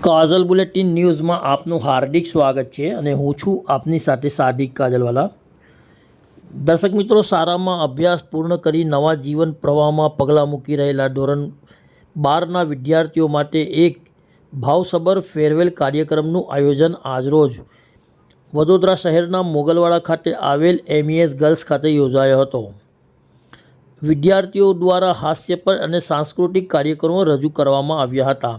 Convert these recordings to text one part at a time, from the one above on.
કાજલ bulletin ન્યૂઝમાં આપનું હાર્દિક સ્વાગત છે અને હું છું આપની સાથે સાદિક કાજલવાલા. દર્શક મિત્રો, સારામાં અભ્યાસ પૂર્ણ કરી નવા જીવન પ્રવાહમાં પગલાં મૂકી રહેલા ધોરણ બારના વિદ્યાર્થીઓ માટે એક ભાવસભર ફેરવેલ કાર્યક્રમનું આયોજન આજરોજ વડોદરા શહેરના મોગલવાડા ખાતે આવેલ એમઈએસ ગર્લ્સ ખાતે યોજાયો હતો. વિદ્યાર્થીઓ દ્વારા હાસ્યપર અને સાંસ્કૃતિક કાર્યક્રમો રજૂ કરવામાં આવ્યા હતા.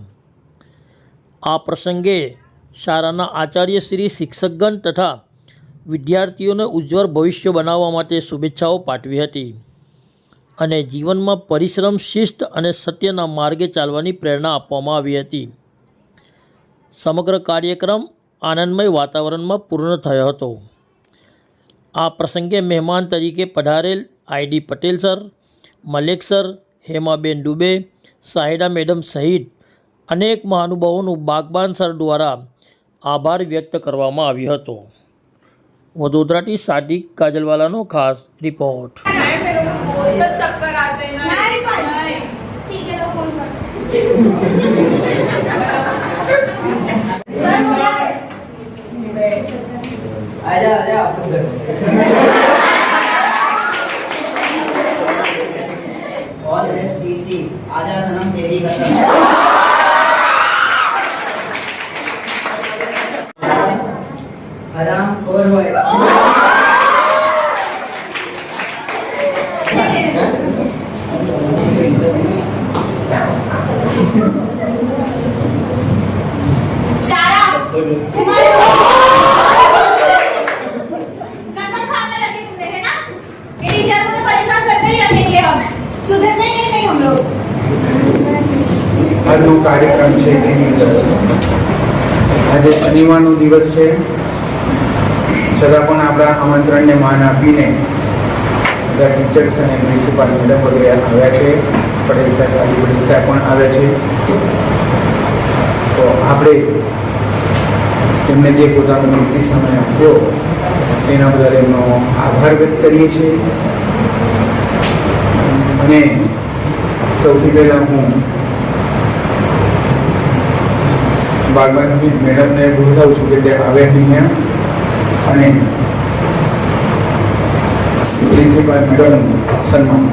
આ પ્રસંગે શાળાના આચાર્ય શ્રી શિક્ષકગણ તથા વિદ્યાર્થીઓને ઉજ્જવળ ભવિષ્ય બનાવવા માટે શુભેચ્છાઓ પાઠવી હતી અને જીવનમાં પરિશ્રમ, શિસ્ત અને સત્યના માર્ગે ચાલવાની પ્રેરણા આપવામાં આવી હતી. સમગ્ર કાર્યક્રમ આનંદમય વાતાવરણમાં પૂર્ણ થયો હતો. આ પ્રસંગે મહેમાન તરીકે પધારેલ ID Patel sir, Malek sir, Hemaben Dubey Sahida madam સહિત અનેક મહાનુભાવોનું બાગબાન સર દ્વારા આભાર વ્યક્ત કરવામાં આવ્યો હતો વડોદરાથી સાદિક કાજલવાલાનો ખાસ રિપોર્ટ नहीं मेरे को बहुत चक्कर आते हैं ना नहीं पर- नहीं। ठीक है तो फोन कर सर बोला है आजा आजा ऑल एसटीसी आजा सनम तेरी कसम ही रखेंगे हम सुधरने के नहीं हम लोग આજનો કાર્યક્રમ છે તેની અંદર આજે શનિવારનો દિવસ છે છતાં પણ આપણા આમંત્રણને માન આપીને બધા ટીચર્સ અને પ્રિન્સિપાલ મેડમ વગેરે આવ્યા છે પટેલ સાહેબ આદિ પટેલ સાહેબ પણ આવ્યા છે તો આપણે તેમને જે પોતાનો કિંમતી સમય આપ્યો તેના બદલ એમનો આભાર વ્યક્ત કરીએ છીએ અને સૌથી પહેલાં હું બાગબાની મેડમને બોલાવું છું કે તે આવે અહીંયા અને પ્રિન્સિપાલ મેડમ સન્માન.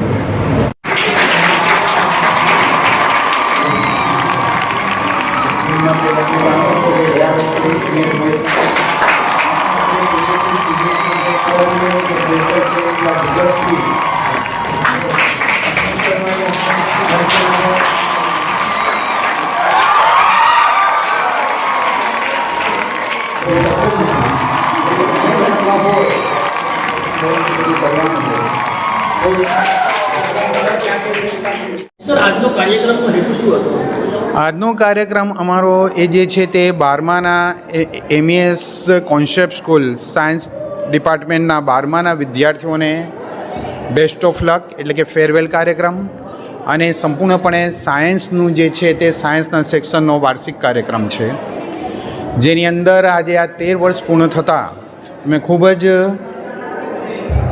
એમના આજનો કાર્યક્રમ અમારો એ જે છે તે બારમાના એમએસ કોન્સેપ્ટ સ્કૂલ, સાયન્સ ડિપાર્ટમેન્ટના બારમાના વિદ્યાર્થીઓને બેસ્ટ ઓફ લક, એટલે કે ફેરવેલ કાર્યક્રમ, અને સંપૂર્ણપણે સાયન્સનું જે છે તે સાયન્સના સેક્શનનો વાર્ષિક કાર્યક્રમ છે. જેની અંદર આજે આ તેર વર્ષ પૂર્ણ થતાં અમે ખૂબ જ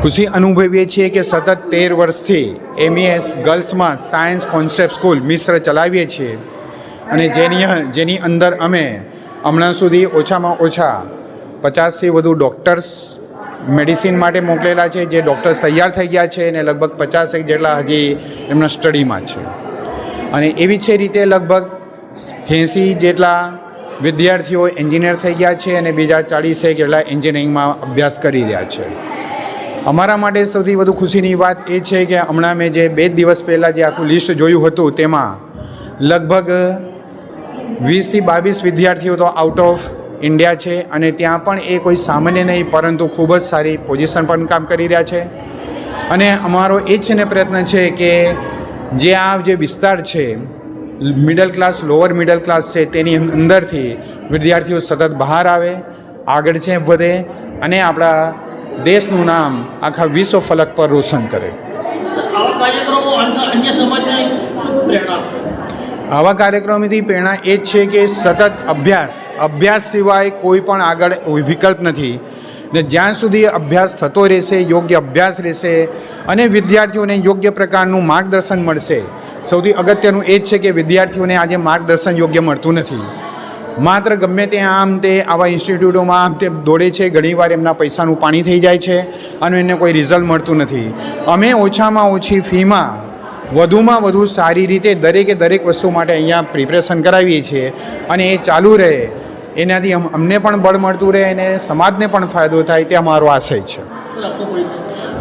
ખુશી અનુભવીએ છીએ કે સતત તેર વર્ષથી એમઈએસ ગર્લ્સમાં સાયન્સ કોન્સેપ્ટ સ્કૂલ મિશ્ર ચલાવીએ છીએ. અને જેની જેની અંદર અમે હમણાં સુધી ઓછામાં ઓછા પચાસથી વધુ ડૉક્ટર્સ મેડિસિન માટે મોકલેલા છે, જે ડૉક્ટર્સ તૈયાર થઈ ગયા છે અને લગભગ પચાસેક જેટલા હજી એમના સ્ટડીમાં છે. અને એવી જ રીતે લગભગ એંસી જેટલા વિદ્યાર્થીઓ એન્જિનિયર થઈ ગયા છે અને બીજા ચાળીસેક જેટલા એન્જિનિયરિંગમાં અભ્યાસ કરી રહ્યા છે. અમારા માટે સૌથી વધુ ખુશીની વાત એ છે કે હમણાં મેં જે બે દિવસ પહેલાં જે આખું લિસ્ટ જોયું હતું તેમાં લગભગ વીસથી બાવીસ વિદ્યાર્થીઓ તો આઉટ ઓફ ઇન્ડિયા છે અને ત્યાં પણ એ કોઈ સામાન્ય નહીં, પરંતુ ખૂબ જ સારી પોઝિશન પર કામ કરી રહ્યા છે. અને અમારો એ છે ને પ્રયત્ન છે કે જે આ જે વિસ્તાર છે middle class lower middle class છે તેની અંદરથી વિદ્યાર્થીઓ સતત બહાર આવે આગળ છે વધે અને આપણા દેશનું નામ આખા વિશ્વ ફલક પર રોશન કરે. આવા કાર્યક્રમોથી પ્રેરણા એ જ છે કે સતત અભ્યાસ અભ્યાસ સિવાય કોઈ પણ આગળ વિકલ્પ નથી. ને જ્યાં સુધી અભ્યાસ થતો રહેશે યોગ્ય અભ્યાસ રહેશે અને વિદ્યાર્થીઓને યોગ્ય પ્રકારનું માર્ગદર્શન મળશે સૌથી અગત્યનું એ જ છે કે વિદ્યાર્થીઓને આજે માર્ગદર્શન યોગ્ય મળતું નથી. માત્ર ગમે તે આમ તે આવા ઇન્સ્ટિટ્યૂટોમાં આમ તે દોડે છે ઘણીવાર એમના પૈસાનું પાણી થઈ જાય છે અને એને કોઈ રિઝલ્ટ મળતું નથી. અમે ઓછામાં ઓછી ફીમાં વધુમાં વધુ સારી રીતે દરેકે દરેક વસ્તુ માટે અહીંયા પ્રિપરેશન કરાવીએ છીએ અને એ ચાલુ રહે. એનાથી અમને પણ બળ મળતું રહે અને સમાજને પણ ફાયદો થાય તે અમારો આશય છે.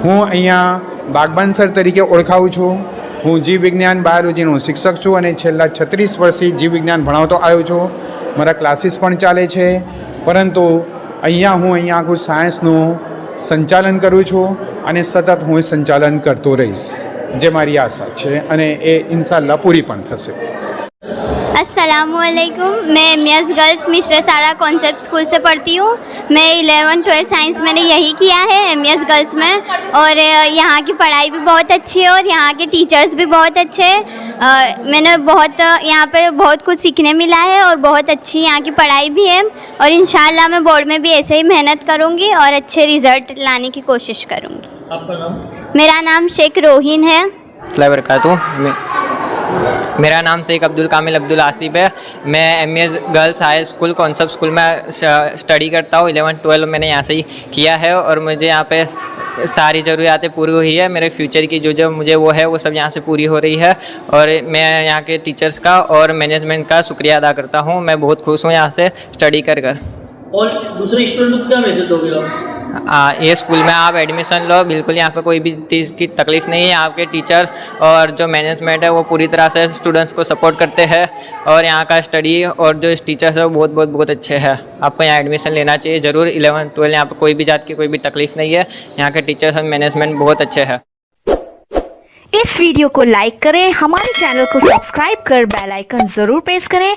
હું અહીંયા બાગબાન સર તરીકે ઓળખાવું છું. હું જીવ વિજ્ઞાન બાયોલોજીનો શિક્ષક છું અને છેલ્લા છત્રીસ વર્ષથી જીવ વિજ્ઞાન ભણાવતો આવ્યો છું. મારા ક્લાસીસ પણ ચાલે છે. પરંતુ અહીંયા હું અહીંયા આખું સાયન્સનું સંચાલન કરું છું અને સતત હું સંચાલન કરતો રહીશ. જે મારી આશા છે અને એ ઇન્શાલ્લાહ પૂરી પણ થશે. असलकुम मैं एम एस गर्ल्स मिश्र सारा कॉन्सेप्ट स्कूल से पढ़ती हूँ। मैं इलेवन ट्वेल्थ साइंस मैंने यही किया है एम एस गर्ल्स में। और यहाँ की पढ़ाई भी बहुत अच्छी है और यहाँ के टीचर्स भी बहुत अच्छे हैं। मैंने बहुत यहाँ पर बहुत कुछ सीखने मिला है और बहुत अच्छी यहाँ की पढ़ाई भी है। और इन मैं बोर्ड में भी ऐसे ही मेहनत करूँगी और अच्छे रिज़ल्ट लाने की कोशिश करूँगी। मेरा नाम शेख रोहिन है। मेरा नाम शेख अब्दुल कामिल अब्दुल आसिफ है। मैं M S girls high school concept school में स्टडी करता हूँ। इलेवन ट्वेल्व मैंने यहाँ से ही किया है और मुझे यहाँ पे सारी ज़रूरियातें पूरी हुई है। मेरे फ्यूचर की जो जो मुझे वो है, वो सब यहाँ से पूरी हो रही है और मैं यहाँ के टीचर्स का और मैनेजमेंट का शुक्रिया अदा करता हूँ। मैं बहुत खुश हूँ यहाँ से स्टडी कर कर। और दूसरे स्टूडेंट को क्या मैसेज दोगे आप? आ, ये स्कूल में आप एडमिशन लो बिल्कुल यहाँ पे कोई भी चीज़ की तकलीफ़ नहीं है। यहाँ के टीचर्स और जो मैनेजमेंट है वो पूरी तरह से स्टूडेंट्स को सपोर्ट करते हैं और यहाँ का स्टडी और जो टीचर्स है वो बहुत बहुत बहुत अच्छे हैं। आपको यहाँ एडमिशन लेना चाहिए ज़रूर। इलेवन ट्वेल्व यहाँ पे कोई भी जात की कोई भी तकलीफ़ नहीं है। यहाँ के टीचर्स और मैनेजमेंट बहुत अच्छे हैं। इस वीडियो को लाइक करें हमारे चैनल को सब्सक्राइब कर बेल आइकन ज़रूर प्रेस करें।